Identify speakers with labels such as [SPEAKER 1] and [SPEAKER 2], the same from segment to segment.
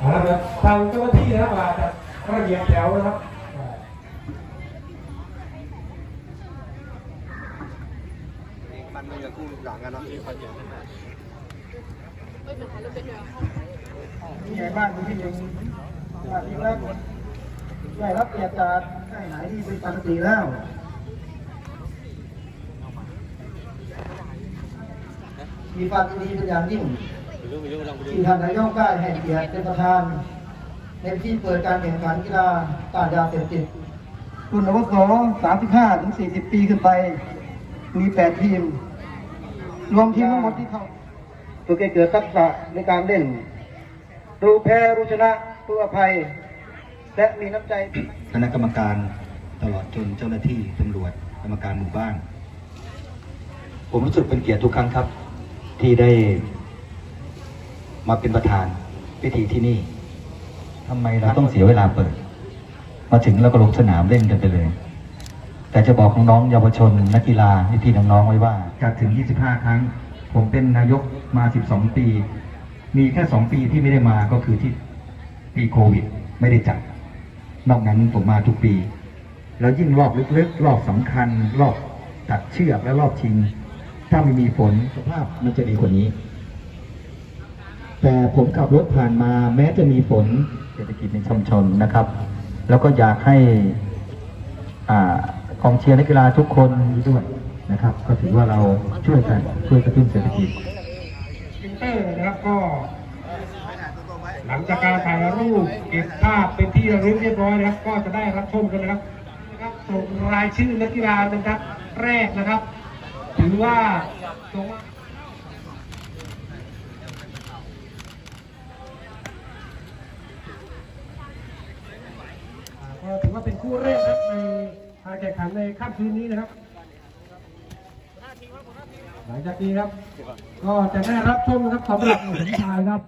[SPEAKER 1] เอาละครับทางเจ้าหน้าที่นะครับอาจจะระเบียบแถวนะครับ
[SPEAKER 2] ปันมือกับคู่หลังกันเนาะ
[SPEAKER 3] ผู้ใหญ่บ้านคุณพี่หญิงสวัสดีครับได้รับเกียรติจากใช่ไหนที่เป็นปกติแล้วมีความยินดีเป็นอย่างยิ่ง ที่ท่านนายกได้ให้เกียรติเป็นประธาน ในพิธีเปิดการแข่งขันกีฬาต้านยาเสพติดรุ่นอาวุโส35 ถึง 40 ปีขึ้นไป มี 8 ทีม รวมทีมทั้งหมดที่เข้าตัวเกิดทักษะในการเล่น รู้แพ้รู้ชนะรู้อภัย และมีน้ำใจ
[SPEAKER 4] คณะกรรมการตลอดจนเจ้าหน้าที่ตำรวจกรรมการหมู่บ้าน ผมรู้สึกเป็นเกียรติทุกครั้งครับ ที่ได้ มาเป็นประธานพิธีที่นี่ทำไมเราต้องเสียเวลาเปิด มาถึงแล้วก็ลงสนามเล่นกันไปเลย แต่จะบอกน้องๆเยาวชนนักกีฬาพี่ๆน้องๆไว้ว่าจากถึง 25 ครั้ง ผมเป็นนายกมา 12 ปี มีแค่ 2 ปีที่ไม่ได้มาก็คือที่ปีโควิด ไม่ได้จัด นอกนั้นผมมาทุกปี แล้วยิ่งรอบลึกๆ รอบสำคัญ รอบตัดเชือกและรอบชิง ถ้าไม่มีฝนสภาพมันจะดีกว่านี้ แต่ผมขับรถผ่านมาแม้จะมีฝนเศรษฐกิจในชุมชนนะครับ แล้วก็อยากให้อกองเชียร์นักกีฬาทุกคนด้วยนะครับ ก็ถือว่าเราช่วยกันช่วยกระตุ้นเศรษฐกิจ
[SPEAKER 1] สปินเตอร์นะครับก็ หลังจากการถ่ายรูปเก็บภาพเป็นที่ระลึกเรียบร้อยนะครับ ก็จะได้รับชมกันนะครับนะครับส่งรายชื่อนักกีฬานะครับ แรกนะครับ ถือว่าส่ง ก็ถือว่าเป็นคู่แรกนะครับในการแข่งขันในค่ำคืนนี้นะครับ หลังจากนี้ครับ ก็จะได้รับชมนะครับสำหรับสมชายครับ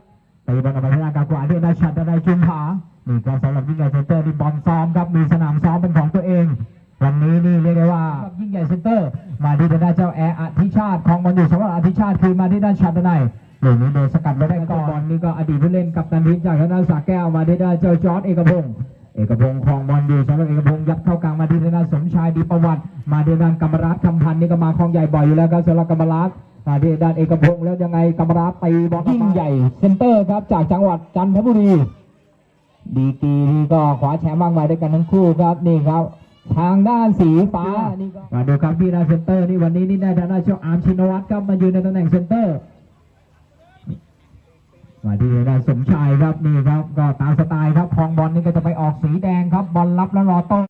[SPEAKER 5] ตีบอลกับพัฒนากากว่าที่ได้ชัดได้จุนผานี่ก็สำหรับยิ่งใหญ่เซ็นเตอร์ที่บอลซ้อมครับมีสนามซ้อมเป็นของตัวเอง วันนี้นี่เรียกได้ว่ายิ่งใหญ่เซ็นเตอร์ มาที่ด้านเจ้าแอร์อธิชาติของบอลอยู่สำหรับอธิชาติคือมาที่ด้านชัดด้านในหนึ่งนี้โดนสกัดไว้ได้ก่อนบอลนี่ก็อดีตผู้เล่นกับตันทีมจากทางด้านสาแก้วมาที่ด้านเจ้าจอร์ดเอกพงศ์เอกพงศ์ของบอลอยู่สำหรับเอกพงศ์ยัดเข้ากลางมาที่ด้านสมชายดีประวัติ มาที่ด้านกำมรัตน์คำพันธ์นี่ก็มาคลองใหญ่บ่อยอยู่แล้วครับสำหรับกำมรัตน์มาที่ด้านเอกพงศ์แล้วยังไงกำราตีบอลยิ่งใหญ่เซนเตอร์ครับจากจังหวัดจันทบุรีดีกรีนี่ก็คว้าแชมป์มากมายด้วยกันทั้งคู่ครับนี่ครับทางด้านสีฟ้านี่ก็มาดูครับที่ด้านเซนเตอร์นี่วันนี้นี่ได้ทางด้านเจ้าอาร์มชินวัตรครับมายืนในตำแหน่งเซนเตอร์ มาที่ด้านสมชายครับนี่ครับก็ตามสไตล์ครับคลองบอลนี่ก็จะไปออกสีแดงครับบอลรับแล้วรอโต้